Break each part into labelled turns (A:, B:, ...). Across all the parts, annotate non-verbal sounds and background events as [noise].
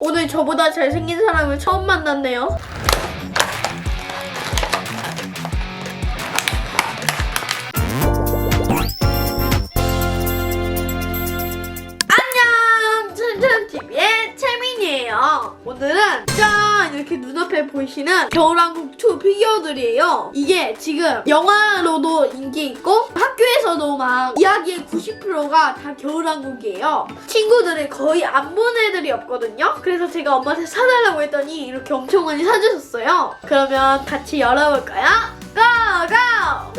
A: 오늘 저보다 잘생긴 사람을 처음 만났네요. 안녕! 춘천TV의 채민이에요. 오늘은 짠! 이렇게 눈앞에 보이시는 겨울왕국 2 피규어들이에요. 이게 지금 영화로도 인기 있고 학교에서도 막 이야기의 90%가 다 겨울왕국이에요. 친구들이 거의 안 본 애들이 없거든요. 그래서 제가 엄마한테 사달라고 했더니 이렇게 엄청 많이 사주셨어요. 그러면 같이 열어볼까요?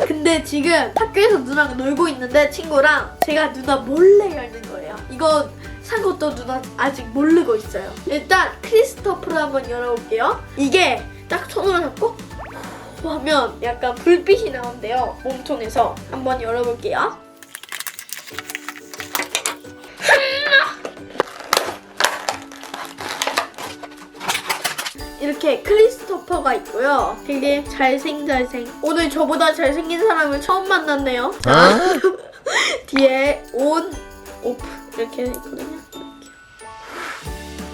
A: 근데 지금 학교에서 누나가 놀고 있는데 친구랑 제가 누나 몰래 열는 거예요. 이거 산 것도 누나 아직 모르고 있어요. 일단 크리스토프를 한번 열어볼게요. 이게 딱 손으로 잡고 후 하면 약간 불빛이 나온대요. 몸통에서 한번 열어볼게요. 이렇게 크리스토퍼가 있고요. 되게 잘생 잘생. 오늘 저보다 잘생긴 사람을 처음 만났네요. [laughs] 뒤에 온 오프 이렇게 있거든요. 이렇게.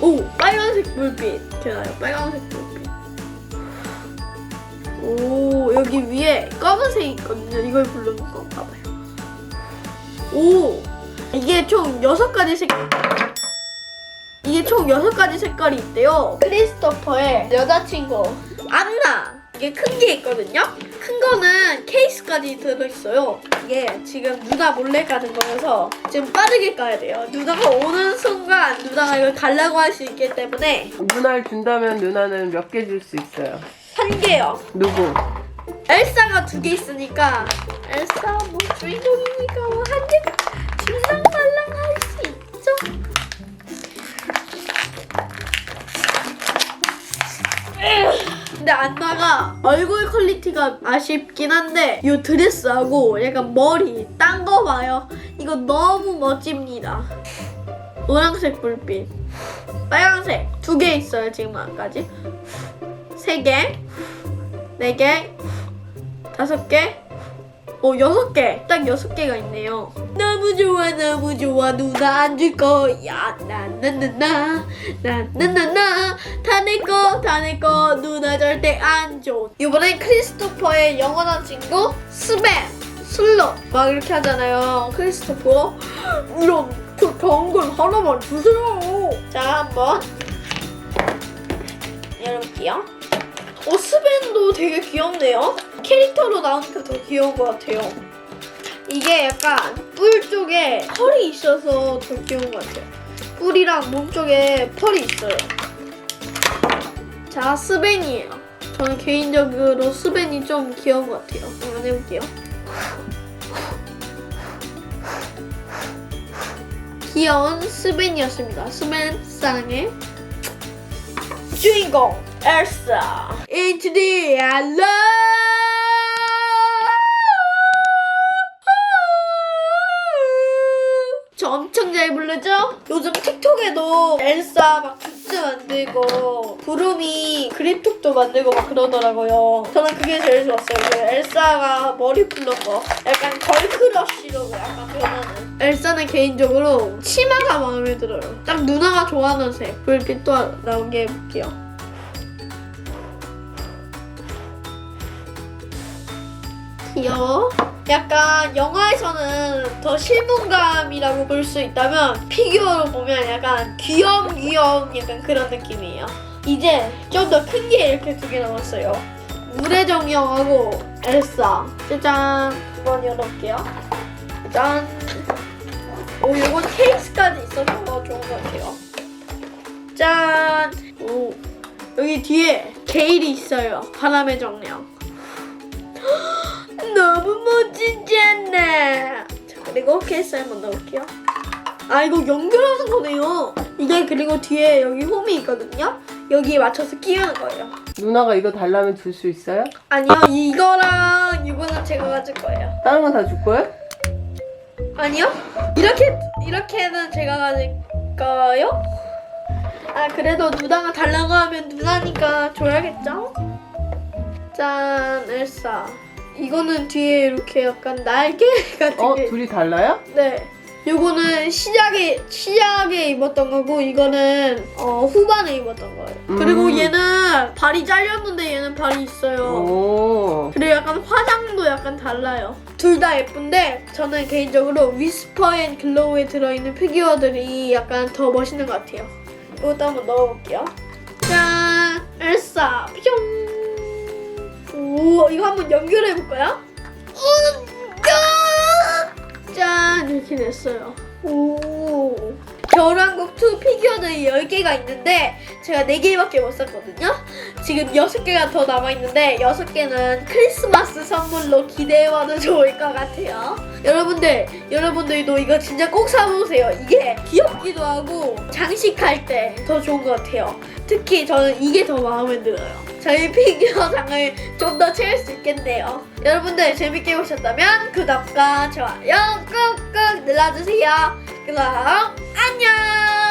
A: 오 빨간색 불빛 이렇게 나요. 빨간색 불빛. 오 여기 위에 검은색 있거든요. 이걸 부르는 건가 봐요. 오 이게 총 여섯 가지 색. 이게 총 여섯 가지 색깔이 있대요. 크리스토퍼의 여자친구 안나. 이게 큰 게 있거든요. 큰 거는 케이스까지 들어있어요. 이게 지금 누나 몰래 까는 거여서 지금 빠르게 까야 돼요. 누나가 오는 순간 누나가 이걸 달라고 할 수 있기 때문에
B: 누나를 준다면 누나는 몇 개 줄 수 있어요?
A: 한 개요.
B: 누구?
A: 엘사가 두 개 있으니까 엘사 뭐 주인공이니까 뭐한 개 안나가 얼굴 퀄리티가 아쉽긴 한데 이 드레스하고 약간 머리 딴 거 봐요. 이거 너무 멋집니다. 노란색 불빛, 빨간색 두 개 있어요 지금 아까지. 세 개, 네 개, 다섯 개, 어 여섯 개, 딱 여섯 개가 있네요. 너무 좋아, 너무 좋아, 누나 안 줄 거야. 나나나나, 나나나나, 다내 거, 다내 거, 누나 절대 안 줘. 이번엔 크리스토퍼의 영원한 친구 스벤, 슬롯 막 이렇게 하잖아요. 크리스토퍼 이런 그 좋은 걸 하나만 주세요. 자 한번 열어볼게요. 어, 스벤도 되게 귀엽네요. 캐릭터로 나오니까 더 귀여운 것 같아요. 이게 약간 뿔 쪽에 펄이 있어서 더 귀여운 것 같아요. 뿔이랑 몸 쪽에 펄이 있어요. 자, 스벤이에요. 저는 개인적으로 스벤이 좀 귀여운 것 같아요. 한번 해볼게요. 귀여운 스벤이었습니다. 스벤 사랑해. 주인공 엘사 Into the Love 엄청 잘 부르죠? 요즘 틱톡에도 엘사 막 굿즈 만들고 부름이 그립톡도 만들고 막 그러더라고요. 저는 그게 제일 좋았어요. 그 엘사가 머리 풀는 거 약간 걸크러쉬로 약간 변하는. 엘사는 개인적으로 치마가 마음에 들어요. 딱 누나가 좋아하는 색. 불빛 또 나온 게 해볼게요. 귀여워. 약간 영화에서는 더 실문감이라고 볼 수 있다면 피규어로 보면 약간 귀염귀염 약간 그런 느낌이에요. 이제 좀 더 큰 게 이렇게 두 개 남았어요. 물의 정령하고 엘사. 짜잔. 한번 열어볼게요. 짠. 오, 이건 케이스까지 있어서 더 좋은 것 같아요. 짠. 오, 여기 뒤에 게일이 있어요. 바람의 정령. 너무 멋지지 않나? 자, 그리고 케이스 한번 넣을게요. 아, 이거 연결하는 거네요. 이게 그리고 뒤에 여기 홈이 있거든요. 여기에 맞춰서 끼우는 거예요.
B: 누나가 이거 달라면 줄 수 있어요?
A: 아니요, 이거랑 이거는 제가 가질 거예요.
B: 다른 건 다 줄 거야?
A: 아니요? 이렇게, 이렇게는 제가 가질까요? 아, 그래도 누나가 달라고 하면 누나니까 줘야겠죠? 짠, 엘사. 이거는 뒤에 이렇게 약간 날개 [laughs] 같은
B: 어?
A: 게.
B: 둘이 달라요?
A: 네. 요거는 시작에 시작에 입었던 거고 이거는 어, 후반에 입었던 거예요. 그리고
B: 음.
A: 얘는 발이 잘렸는데 얘는 발이 있어요.
B: 오.
A: 그리고 약간 화장도 약간 달라요. 둘 다 예쁜데 저는 개인적으로 위스퍼 앤 글로우에 들어있는 피규어들이 약간 더 멋있는 것 같아요. 이것도 한번 넣어볼게요. 짠! 엘사! 뿅! 오, 이거 한번 연결해 볼까요? 우, 짠! 이렇게 됐어요. 오. 겨울왕국 2 피규어들이 10개가 있는데 제가 4개밖에 못 샀거든요. 지금 6개가 더 남아있는데 6개는 크리스마스 선물로 기대해봐도 좋을 것 같아요. 여러분들, 여러분들도 이거 진짜 꼭 사보세요. 이게 귀엽기도 하고 장식할 때 더 좋은 것 같아요. 특히 저는 이게 더 마음에 들어요. 저희 피규어 장을 좀 더 채울 수 있겠네요. 여러분들 재밌게 보셨다면 구독과 좋아요 꾹꾹 눌러주세요. 그럼 안녕. 음,